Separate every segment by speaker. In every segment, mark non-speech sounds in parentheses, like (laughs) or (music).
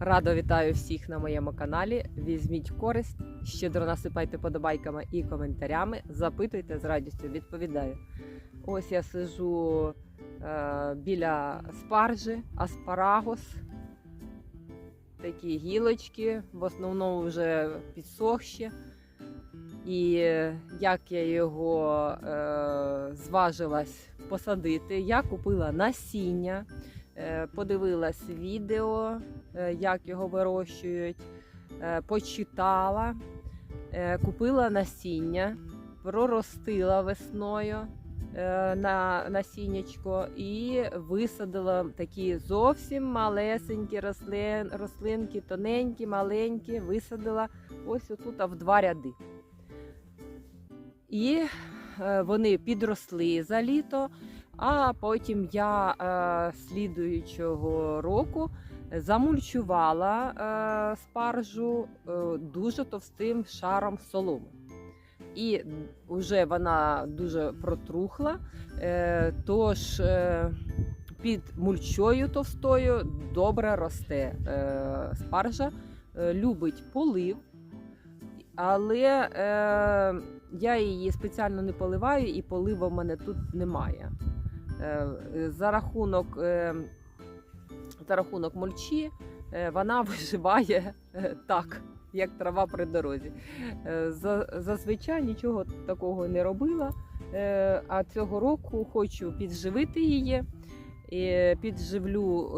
Speaker 1: Радо вітаю всіх на моєму каналі. Візьміть користь, щедро насипайте подобайками і коментарями. Запитуйте з радістю, відповідаю. Ось я сижу е, біля спаржі, аспарагус. Такі гілочки, в основному вже підсохші. І як я його е, зважилась посадити, я купила насіння. Е, Подивилась відео, як його вирощують, е, почитала, е, купила насіння, проростила весною е, на насіннячко і висадила такі зовсім малесенькі рослин, рослинки, тоненькі, маленькі, висадила ось отут в два ряди. І е, вони підросли за літо. А потім я е, слідуючого року замульчувала е, спаржу е, дуже товстим шаром соломи. І вже вона дуже протрухла, е, тож е, під мульчою товстою добре росте е, спаржа, е, любить полив, але е, я її спеціально не поливаю, і полива в мене тут немає. Е, За рахунок, е, за рахунок мульчі е, вона (laughs) виживає е, так, як трава при дорозі. Е, Зазвичай нічого такого не робила. А цього року хочу підживити її. Підживлю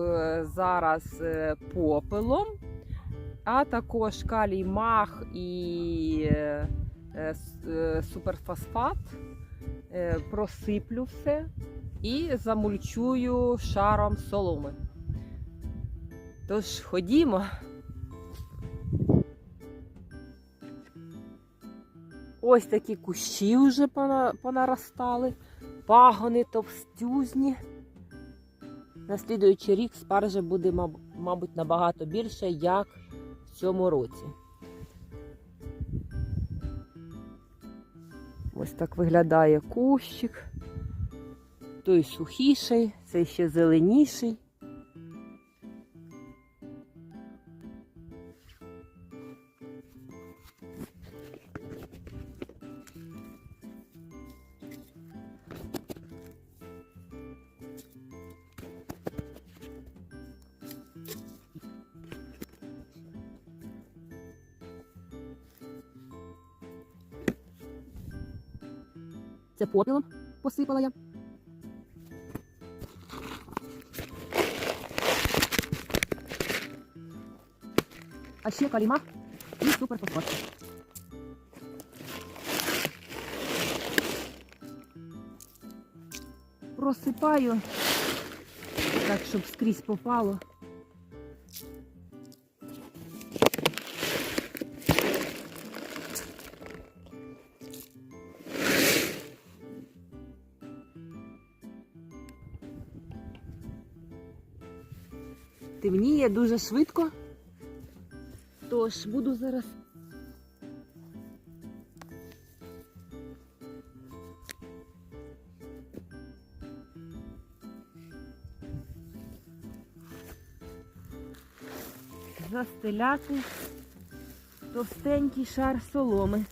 Speaker 1: зараз попелом, а також калій мах і суперфосфат. Просиплю все і замульчую шаром соломи. Тож ходімо. Ось такі кущі вже понаростали, пагони товстюзні. На слідуючий рік спаржа буде, мабуть, набагато більше, як в цьому році. Ось так виглядає кущик. Той сухіший, цей ще зеленіший. Це попілом посипала я. А ще каліма і суперфосфат. Просипаю так, щоб скрізь попало. Темніє дуже швидко. Тож буду зараз. Застеляти товстенький шар соломи.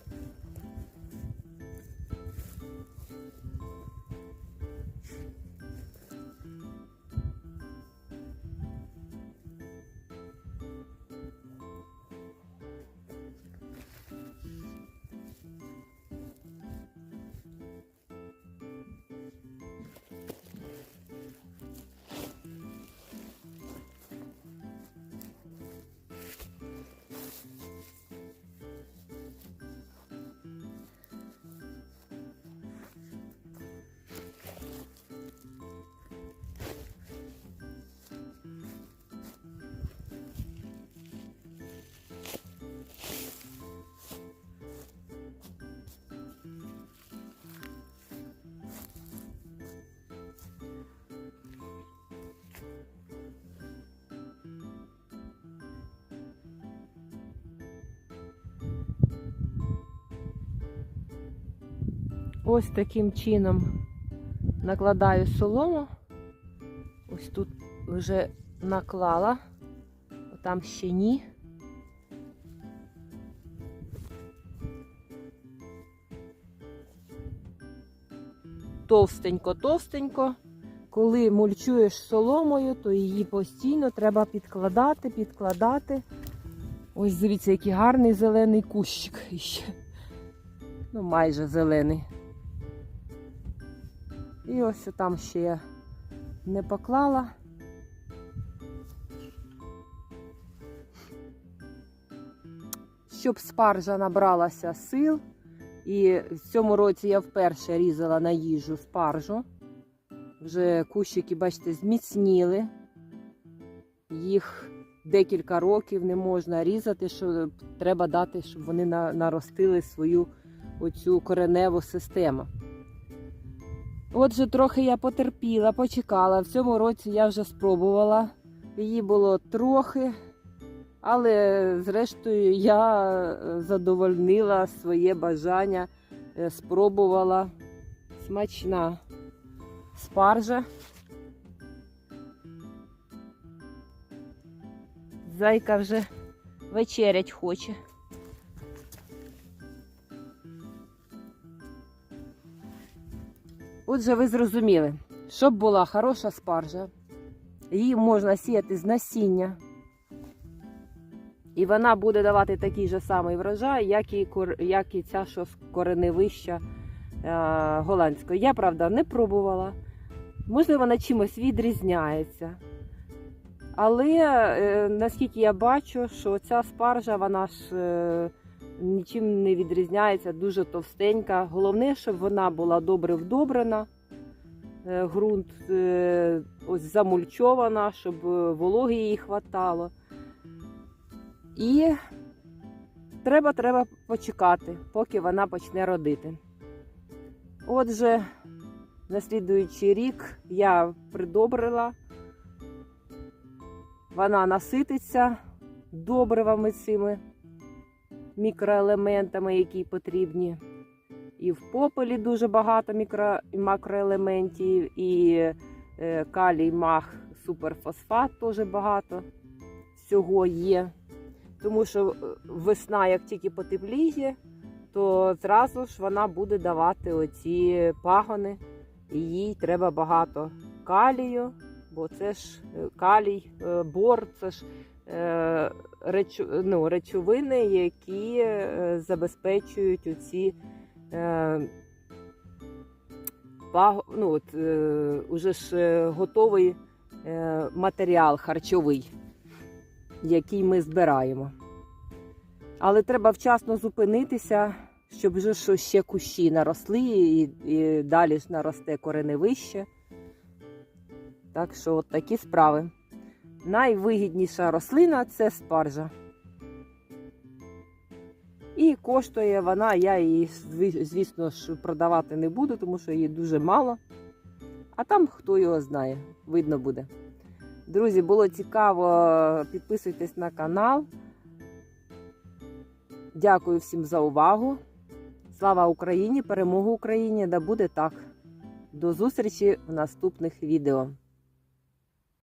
Speaker 1: Ось таким чином накладаю солому. Ось тут вже наклала. там ще ні. Товстенько, товстенько. Коли мульчуєш соломою, то її постійно треба підкладати, підкладати. Ось дивіться, який гарний зелений кущик. Ну, майже зелений. І ось там ще я не поклала. Щоб спаржа набралася сил. І в цьому році я вперше різала на їжу спаржу. Вже кущики, бачите, зміцніли. Їх декілька років не можна різати, що треба дати, щоб вони наростили свою оцю кореневу систему. Отже, трохи я потерпіла, почекала. В цьому році я вже спробувала. Її було трохи, але зрештою я е, задовольнила своє бажання, е, спробувала смачна спаржа. Зайка вже вечерять хоче. Отже, ви зрозуміли, щоб була хороша спаржа, її можна сіяти з насіння. І вона буде давати такий же самий врожай, як і, як і ця, що з кореневища е, голландської. Я, правда, не пробувала. Можливо, вона чимось відрізняється. Але е, наскільки я бачу, що ця спаржа, вона ж е, нічим не відрізняється, дуже товстенька. Головне, щоб вона була добре вдобрена, е, ґрунт е, ось замульчована, щоб е, вологи їй хватало. І треба, треба почекати, поки вона почне родити. Отже, на слідуючий рік я придобрила, вона насититься добривами цими мікроелементами, які потрібні. І в попелі дуже багато мікро і макроелементів, і е, калій, мах, суперфосфат теж багато всього є. Тому що е, весна, як тільки потепліє, то зразу ж вона буде давати оці пагони, і їй треба багато калію, бо це ж е, калій, бор, це ж речу, ну, речовини, які е, забезпечують оці е, ну, от, е, уже ж е, готовий е, матеріал харчовий який ми збираємо. Але треба вчасно зупинитися, щоб вже ще кущі наросли і, і далі ж наросте кореневище. Так що от такі справи. Найвигідніша рослина це спаржа. І коштує вона, я її, звісно ж, продавати не буду, тому що її дуже мало. А там хто його знає, видно буде. Друзі, було цікаво. Підписуйтесь на канал. Дякую всім за увагу. Слава Україні! Перемогу Україні! Да буде так! До зустрічі в наступних відео.